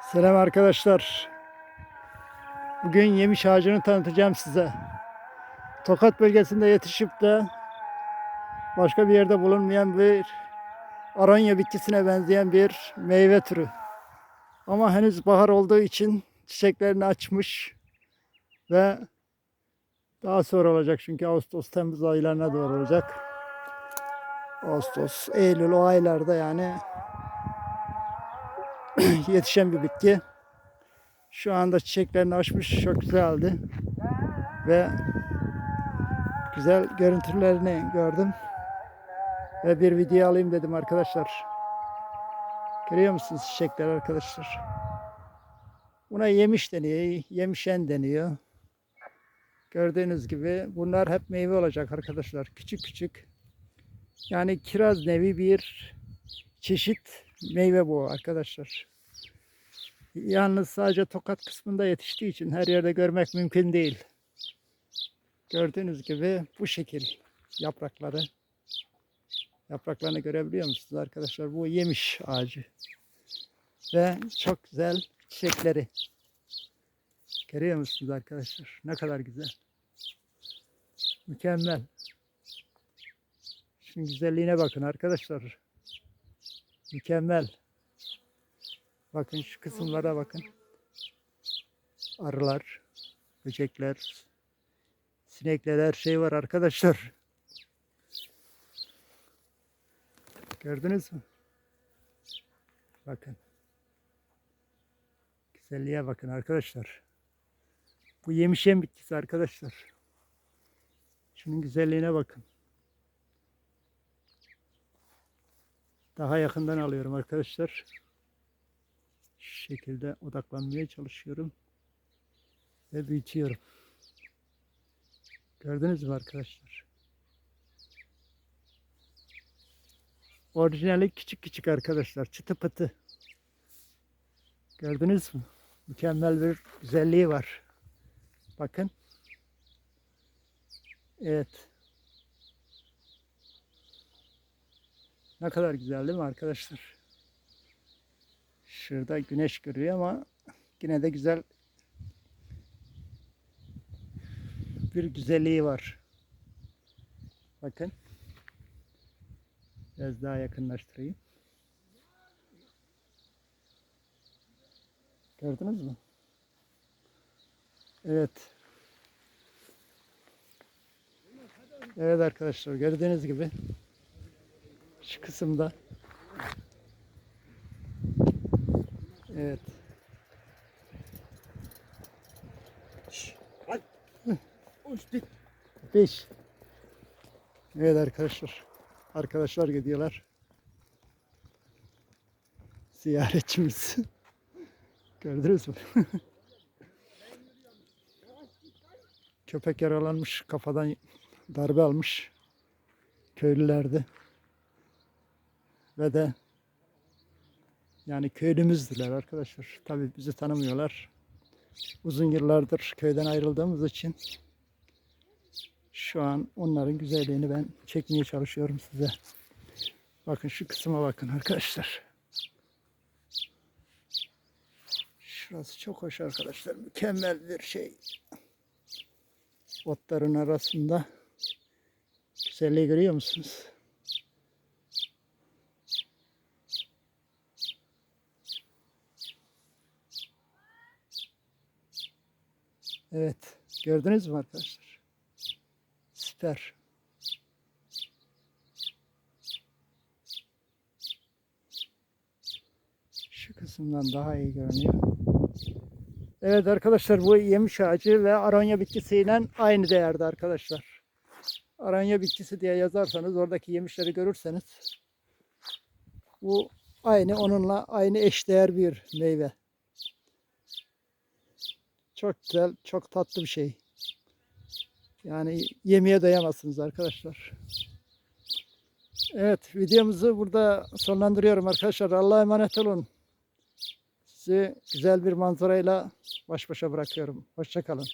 Selam arkadaşlar. Bugün yemiş ağacını tanıtacağım size. Tokat bölgesinde yetişip de başka bir yerde bulunmayan bir aronya bitkisine benzeyen bir meyve türü. Ama henüz bahar olduğu için çiçeklerini açmış ve daha sonra olacak çünkü Ağustos, Temmuz aylarına doğru olacak. Ağustos, Eylül o aylarda yani yetişen bir bitki. Şu anda çiçeklerini açmış, çok güzeldi. Ve güzel görüntülerini gördüm. Ve bir video alayım dedim arkadaşlar. Görüyor musunuz çiçekler arkadaşlar? Buna yemiş deniyor, yemişen deniyor. Gördüğünüz gibi bunlar hep meyve olacak arkadaşlar. Küçük küçük. Yani kiraz nevi bir çeşit meyve bu arkadaşlar. Yalnız sadece tokat kısmında yetiştiği için her yerde görmek mümkün değil. Gördüğünüz gibi bu şekil yaprakları. Yapraklarını görebiliyor musunuz arkadaşlar? Bu yemiş ağacı. Ve çok güzel çiçekleri. Görüyor musunuz arkadaşlar? Ne kadar güzel. Mükemmel. Şunun güzelliğine bakın arkadaşlar. Mükemmel. Bakın şu kısımlara bakın. Arılar, böcekler, sinekler her şey var arkadaşlar. Gördünüz mü? Bakın. Güzelliğe bakın arkadaşlar. Bu yemişen bitkisi arkadaşlar. Şunun güzelliğine bakın. Daha yakından alıyorum arkadaşlar. Şu şekilde odaklanmaya çalışıyorum. Ve büyütüyorum. Gördünüz mü arkadaşlar? Orijinali küçük küçük arkadaşlar. Çıtı pıtı. Gördünüz mü? Mükemmel bir güzelliği var. Bakın. Evet. Ne kadar güzel değil mi arkadaşlar? Şurada güneş görüyor ama yine de güzel bir güzelliği var. Bakın. Biraz daha yakınlaştırayım. Gördünüz mü? Evet. Evet arkadaşlar gördüğünüz gibi şu kısımda Evet. Beş. Evet arkadaşlar. Arkadaşlar gidiyorlar. Ziyaretçimiz. Gördünüz mü? Köpek yaralanmış. Kafadan darbe almış. Köylülerdi. Ve de yani köylümüzdüler arkadaşlar. Tabii bizi tanımıyorlar. Uzun yıllardır köyden ayrıldığımız için şu an onların güzelliğini ben çekmeye çalışıyorum size. Bakın şu kısma bakın arkadaşlar. Şurası çok hoş arkadaşlar. Mükemmel bir şey. Otların arasında güzelliği görüyor musunuz? Evet. Gördünüz mü arkadaşlar? Süper. Şu kısımdan daha iyi görünüyor. Evet arkadaşlar bu yemiş ağacı ve aronya bitkisiyle aynı değerde arkadaşlar. Aronya bitkisi diye yazarsanız oradaki yemişleri görürseniz bu aynı onunla aynı eşdeğer bir meyve. Çok güzel, çok tatlı bir şey. Yani yemeye doyamazsınız arkadaşlar. Evet, videomuzu burada sonlandırıyorum arkadaşlar. Allah'a emanet olun. Sizi güzel bir manzarayla baş başa bırakıyorum. Hoşçakalın.